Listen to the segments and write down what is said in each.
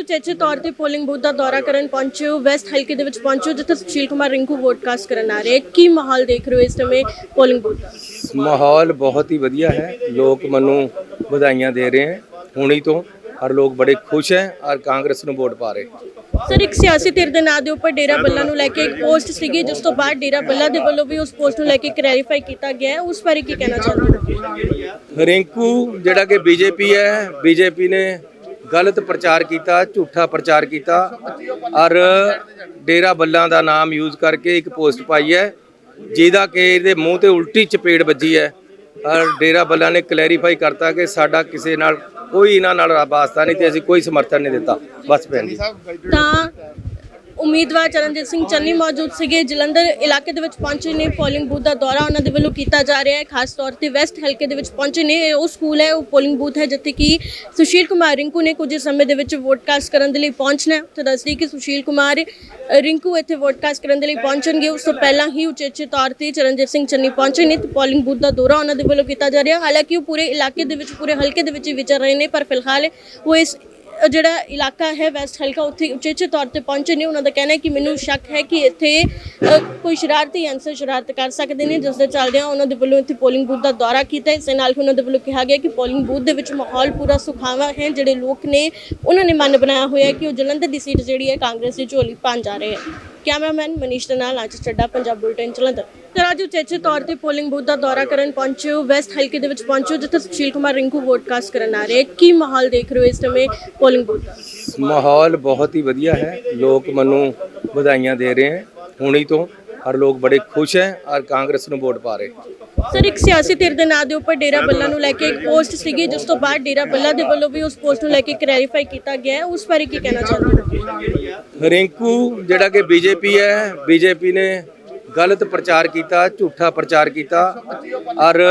ਉਚੇਚੇ ਤੌਰ ਤੇ ਪੋਲਿੰਗ ਬੂਥ ਦਾ ਦੌਰਾ ਕਰਨ ਪਹੁੰਚੇ ਹੋ ਵੈਸਟ ਹਲਕੇ ਦੇ ਵਿੱਚ ਪਹੁੰਚੇ ਹੋ ਜਿੱਥੇ ਸੁਸ਼ੀਲ ਕੁਮਾਰ ਰਿੰਕੂ ਵੋਟ ਕਾਸਟ ਕਰਨ ਆ ਰਹੇ। ਕੀ ਮਾਹੌਲ ਦੇਖ ਰਹੇ ਹੋ ਇਸ ਸਮੇਂ ਪੋਲਿੰਗ ਬੂਥ ਦਾ? ਮਾਹੌਲ ਬਹੁਤ ਹੀ ਵਧੀਆ ਹੈ। ਲੋਕ ਮੈਨੂੰ ਵਧਾਈਆਂ ਦੇ ਰਹੇ ਹਨ ਹੁਣੀ ਤੋਂ ਹਰ ਲੋਕ ਬੜੇ ਖੁਸ਼ ਹੈ ਔਰ ਕਾਂਗਰਸ ਨੂੰ ਵੋਟ ਪਾ ਰਹੇ ਸਰ ਇੱਕ ਸਿਆਸੀ ਧਿਰ ਦੇ ਨਾਂ ਦੇ ਉੱਪਰ ਡੇਰਾ ਬੱਲਾ ਨੂੰ ਲੈ ਕੇ ਇੱਕ ਪੋਸਟ ਸੀਗੀ ਜਿਸ ਤੋਂ ਬਾਅਦ ਡੇਰਾ ਬੱਲਾ ਦੇ ਵੱਲੋਂ ਵੀ ਉਸ ਪੋਸਟ ਨੂੰ ਲੈ ਕੇ ਕਲੈਰੀਫਾਈ ਕੀਤਾ ਗਿਆ ਹੈ। ਉਸ ਬਾਰੇ ਕੀ ਕਹਿਣਾ ਚਾਹੁੰਦੇ ਹੋ ਰਿੰਕੂ ਜਿਹੜਾ ਕਿ ਬੀਜੇਪੀ ਹੈ ਬੀਜੇਪੀ ਨੇ ਗਲਤ ਪ੍ਰਚਾਰ ਕੀਤਾ, ਝੂਠਾ ਪ੍ਰਚਾਰ ਕੀਤਾ, ਔਰ ਡੇਰਾ ਬੱਲਾਂ ਦਾ ਨਾਮ ਯੂਜ਼ ਕਰਕੇ ਇੱਕ ਪੋਸਟ ਪਾਈ ਹੈ, ਜਿਹਦਾ ਕਿ ਇਹਦੇ ਮੂੰਹ ਤੇ ਉਲਟੀ ਚਪੇੜ ਵੱਜੀ ਹੈ, ਔਰ ਡੇਰਾ ਬੱਲਾਂ ਨੇ ਕਲੈਰੀਫਾਈ ਕਰਤਾ ਕਿ ਸਾਡਾ ਕਿਸੇ ਨਾਲ ਕੋਈ ਇਹਨਾਂ ਨਾਲ ਵਾਸਤਾ ਨਹੀਂ ਤੇ ਅਸੀਂ ਕੋਈ ਸਮਰਥਨ ਨਹੀਂ ਦਿੱਤਾ। ਬਸ ਭੈਣ ਜੀ। ਤਾਂ ਉਮੀਦਵਾਰ ਚਰਨਜੀਤ ਸਿੰਘ ਚੰਨੀ ਮੌਜੂਦ ਸੀਗੇ। ਜਲੰਧਰ ਇਲਾਕੇ ਦੇ ਵਿੱਚ ਪਹੁੰਚੇ ਨੇ। ਪੋਲਿੰਗ ਬੂਥ ਦਾ ਦੌਰਾ ਉਹਨਾਂ ਦੇ ਵੱਲੋਂ ਕੀਤਾ ਜਾ ਰਿਹਾ ਹੈ। ਖਾਸ ਤੌਰ ਤੇ ਵੈਸਟ ਹਲਕੇ ਦੇ ਵਿੱਚ ਪਹੁੰਚੇ ਨੇ। ਇਹ ਉਹ ਸਕੂਲ ਹੈ, ਉਹ ਪੋਲਿੰਗ ਬੂਥ ਹੈ, ਜਿੱਥੇ ਕਿ ਸੁਸ਼ੀਲ ਕੁਮਾਰ ਰਿੰਕੂ ਨੇ ਕੁਝ ਸਮੇਂ ਦੇ ਵਿੱਚ ਵੋਟ ਕਾਸਟ ਕਰਨ ਦੇ ਲਈ ਪਹੁੰਚਣਾ ਹੈ। ਤੇ ਦੱਸਦੀ ਕਿ ਸੁਸ਼ੀਲ ਕੁਮਾਰ ਰਿੰਕੂ ਇੱਥੇ ਵੋਟ ਕਾਸਟ ਕਰਨ ਦੇ ਲਈ ਪਹੁੰਚਣਗੇ। ਉਸ ਤੋਂ ਪਹਿਲਾਂ ਹੀ ਉਚੇਚੇ ਤੌਰ ਤੇ ਚਰਨਜੀਤ ਸਿੰਘ ਚੰਨੀ ਪਹੁੰਚੇ ਨੇ ਤੇ ਪੋਲਿੰਗ ਬੂਥ ਦਾ ਦੌਰਾ ਉਹਨਾਂ ਦੇ ਵੱਲੋਂ ਕੀਤਾ ਜਾ ਰਿਹਾ ਹਾਲਾਂਕਿ ਉਹ ਪੂਰੇ ਇਲਾਕੇ ਦੇ ਵਿੱਚ, ਪੂਰੇ ਹਲਕੇ ਦੇ ਵਿੱਚ ਹੀ ਵਿਚਰ ਰਹੇ ਨੇ, ਪਰ ਫਿਲਹਾਲ ਉਹ ਇਸ ਜਿਹੜਾ ਇਲਾਕਾ ਹੈ ਵੈਸਟ ਹਲਕਾ, ਉੱਥੇ ਉਚੇਚੇ ਤੌਰ ਤੇ ਪਹੁੰਚੇ ਨੇ। ਉਹਨਾਂ ਦਾ ਕਹਿਣਾ ਹੈ ਕਿ ਮੈਨੂੰ ਸ਼ੱਕ ਹੈ ਕਿ ਇੱਥੇ ਕੋਈ ਸ਼ਰਾਰਤੀ ਅੰਸਰ ਸ਼ਰਾਰਤ ਕਰ ਸਕਦੇ ਨੇ, ਜਿਸ ਦੇ ਚੱਲਦਿਆਂ ਉਹਨਾਂ ਦੇ ਵੱਲੋਂ ਇੱਥੇ ਪੋਲਿੰਗ ਬੂਥ ਦਾ ਦੌਰਾ ਕੀਤਾ ਇਸ ਦੇ ਨਾਲ ਉਹਨਾਂ ਦੇ ਵੱਲੋਂ ਕਿਹਾ ਗਿਆ ਕਿ ਪੋਲਿੰਗ ਬੂਥ ਦੇ ਵਿੱਚ ਮਾਹੌਲ ਪੂਰਾ ਸੁਖਾਵਾ ਹੈ। ਜਿਹੜੇ ਲੋਕ ਨੇ, ਉਹਨਾਂ ਨੇ ਮਨ ਬਣਾਇਆ ਹੋਇਆ ਕਿ ਉਹ ਜਲੰਧਰ ਦੀ ਸੀਟ ਜਿਹੜੀ ਹੈ, ਕਾਂਗਰਸ ਦੀ ਝੋਲੀ ਪਾਉਣ ਜਾ ਰਹੇ ਹੈ। ਕੈਮਰਾਮੈਨ ਮਨੀਸ਼ ਦੇ ਨਾਲ ਅੱਜ ਚੱਡਾ ਪੰਜਾਬ ਬੁਲਟਨ ਜਲੰਧਰ ਤੇ ਅੱਜ ਉਚੇਚੇ ਤੌਰ ਤੇ ਪੋਲਿੰਗ ਬੂਥ ਦਾ ਦੌਰਾ ਕਰਨ ਪਹੁੰਚੇ ਹੋ। ਵੈਸਟ ਹਲਕੇ ਦੇ ਵਿੱਚ ਪਹੁੰਚੇ ਹੋ, ਜਿੱਥੇ ਸੁਸ਼ੀਲ ਕੁਮਾਰ ਰਿੰਕੂ ਵੋਟ ਕਰਨ ਆ ਰਹੇ ਕੀ ਮਾਹੌਲ ਦੇਖ ਰਹੇ ਹੋ ਇਸ ਸਮੇਂ ਪੋਲਿੰਗ ਬੂਥ ਦਾ? ਮਾਹੌਲ ਬਹੁਤ ਹੀ ਵਧੀਆ ਹੈ। ਲੋਕ ਮੈਨੂੰ ਵਧਾਈਆਂ ਦੇ ਰਹੇ ਹਨ ਹੁਣੀ ਤੋਂ ਹਰ ਲੋਕ ਬੜੇ ਖੁਸ਼ ਹੈ। ਔਰ ਕਾਂਗਰਸ ਨੂੰ ਵੋਟ ਪਾ ਰਹੇ ਸਰ, ਇੱਕ ਸਿਆਸੀ ਧਿਰ ਦੇ ਨਾਂ ਦੇ ਉੱਪਰ ਡੇਰਾ ਬੱਲਾ ਨੂੰ ਲੈ ਕੇ ਇੱਕ ਪੋਸਟ ਸੀਗੀ, ਜਿਸ ਤੋਂ ਬਾਅਦ ਡੇਰਾ ਬੱਲਾ ਦੇ ਵੱਲੋਂ ਵੀ ਉਸ ਪੋਸਟ ਨੂੰ ਲੈ ਕੇ ਕਲੈਰੀਫਾਈ ਕੀਤਾ ਗਿਆ ਹੈ। ਉਸ ਬਾਰੇ ਕੀ ਕਹਿਣਾ ਚਾਹੁੰਦੇ ਹੋ? ਰਿੰਕੂ, ਜਿਹੜਾ ਕਿ ਬੀਜੇਪੀ ਹੈ, ਬੀਜੇਪੀ ਨੇ ਗਲਤ ਪ੍ਰਚਾਰ ਕੀਤਾ, ਝੂਠਾ ਪ੍ਰਚਾਰ ਕੀਤਾ, ਔਰ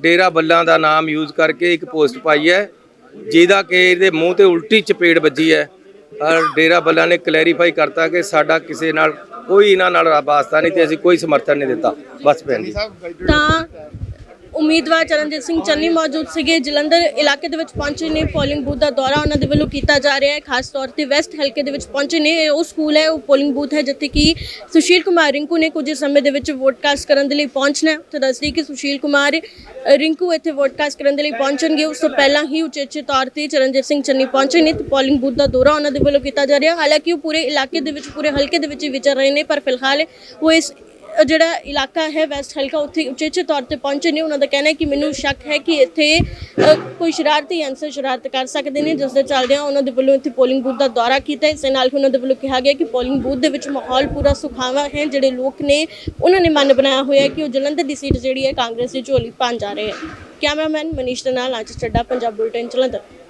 ਡੇਰਾ ਬੱਲਾਂ ਦਾ ਨਾਮ ਯੂਜ਼ ਕਰਕੇ ਇੱਕ ਪੋਸਟ ਪਾਈ ਹੈ, ਜਿਹਦਾ ਕਿ ਇਹਦੇ ਮੂੰਹ ਤੇ ਉਲਟੀ ਚਪੇੜ ਵੱਜੀ ਹੈ। ਔਰ ਡੇਰਾ ਬੱਲਾਂ ਨੇ ਕਲੈਰੀਫਾਈ ਕਰਤਾ ਕਿ ਸਾਡਾ ਕਿਸੇ ਨਾਲ ਕੋਈ ਇਹਨਾਂ ਨਾਲ ਵਾਸਤਾ ਨਹੀਂ ਤੇ ਅਸੀਂ ਕੋਈ ਸਮਰਥਨ ਨਹੀਂ ਦਿੱਤਾ। ਬਸ ਭੈਣ ਜੀ। ਤਾਂ ਉਮੀਦਵਾਰ ਚਰਨਜੀਤ ਸਿੰਘ ਚੰਨੀ ਮੌਜੂਦ ਸੀਗੇ। ਜਲੰਧਰ ਇਲਾਕੇ ਦੇ ਵਿੱਚ ਪਹੁੰਚੇ ਨੇ। ਪੋਲਿੰਗ ਬੂਥ ਦਾ ਦੌਰਾ ਉਹਨਾਂ ਦੇ ਵੱਲੋਂ ਕੀਤਾ ਜਾ ਰਿਹਾ ਹੈ। ਖਾਸ ਤੌਰ ਤੇ ਵੈਸਟ ਹਲਕੇ ਦੇ ਵਿੱਚ ਪਹੁੰਚੇ ਨੇ। ਇਹ ਉਹ ਸਕੂਲ ਹੈ, ਉਹ ਪੋਲਿੰਗ ਬੂਥ ਹੈ, ਜਿੱਥੇ ਕਿ ਸੁਸ਼ੀਲ ਕੁਮਾਰ ਰਿੰਕੂ ਨੇ ਕੁਝ ਸਮੇਂ ਦੇ ਵਿੱਚ ਵੋਟ ਕਾਸਟ ਕਰਨ ਦੇ ਲਈ ਪਹੁੰਚਣਾ ਹੈ। ਤੇ ਦੱਸਦੀ ਕਿ ਸੁਸ਼ੀਲ ਕੁਮਾਰ ਰਿੰਕੂ ਇੱਥੇ ਵੋਟ ਕਾਸਟ ਕਰਨ ਦੇ ਲਈ ਪਹੁੰਚਣਗੇ। ਉਸ ਤੋਂ ਪਹਿਲਾਂ ਹੀ ਉਚੇਚੇ ਤੌਰ ਤੇ ਚਰਨਜੀਤ ਸਿੰਘ ਚੰਨੀ ਪਹੁੰਚੇ ਨੇ ਤੇ ਪੋਲਿੰਗ ਬੂਥ ਦਾ ਦੌਰਾ ਉਹਨਾਂ ਦੇ ਵੱਲੋਂ ਕੀਤਾ ਜਾ ਰਿਹਾ ਹਾਲਾਂਕਿ ਉਹ ਪੂਰੇ ਇਲਾਕੇ ਦੇ ਵਿੱਚ, ਪੂਰੇ ਹਲਕੇ ਦੇ ਵਿੱਚ ਹੀ ਵਿਚਰ ਰਹੇ ਨੇ, ਪਰ ਫਿਲਹਾਲ ਉਹ ਇਸ ਜਿਹੜਾ ਇਲਾਕਾ ਹੈ ਵੈਸਟ ਹਲਕਾ, ਉੱਥੇ ਉਚੇਚੇ ਤੌਰ ਤੇ ਪਹੁੰਚੇ ਨੇ। ਉਹਨਾਂ ਦਾ ਕਹਿਣਾ ਹੈ ਕਿ ਮੈਨੂੰ ਸ਼ੱਕ ਹੈ ਕਿ ਇੱਥੇ ਕੋਈ ਸ਼ਰਾਰਤੀ ਅਨਸਰ ਸ਼ਰਾਰਤ ਕਰ ਸਕਦੇ ਨੇ, ਜਿਸ ਦੇ ਚੱਲਦਿਆਂ ਉਹਨਾਂ ਦੇ ਵੱਲੋਂ ਇੱਥੇ ਪੋਲਿੰਗ ਬੂਥ ਦਾ ਦੌਰਾ ਕੀਤਾ ਇਸ ਦੇ ਨਾਲ ਹੀ ਉਹਨਾਂ ਦੇ ਵੱਲੋਂ ਕਿਹਾ ਗਿਆ ਕਿ ਪੋਲਿੰਗ ਬੂਥ ਦੇ ਵਿੱਚ ਮਾਹੌਲ ਪੂਰਾ ਸੁਖਾਵਾ ਹੈ। ਜਿਹੜੇ ਲੋਕ ਨੇ, ਉਹਨਾਂ ਨੇ ਮਨ ਬਣਾਇਆ ਹੋਇਆ ਕਿ ਉਹ ਜਲੰਧਰ ਦੀ ਸੀਟ ਜਿਹੜੀ ਹੈ, ਕਾਂਗਰਸ ਦੀ ਝੋਲੀ ਪਾਉਣ ਜਾ ਰਹੇ ਹੈ। ਕੈਮਰਾਮੈਨ ਮਨੀਸ਼ ਦੇ ਨਾਲ ਅੱਜ ਚੱਡਾ, ਪੰਜਾਬ ਬੁਲਟਨ, ਜਲੰਧਰ।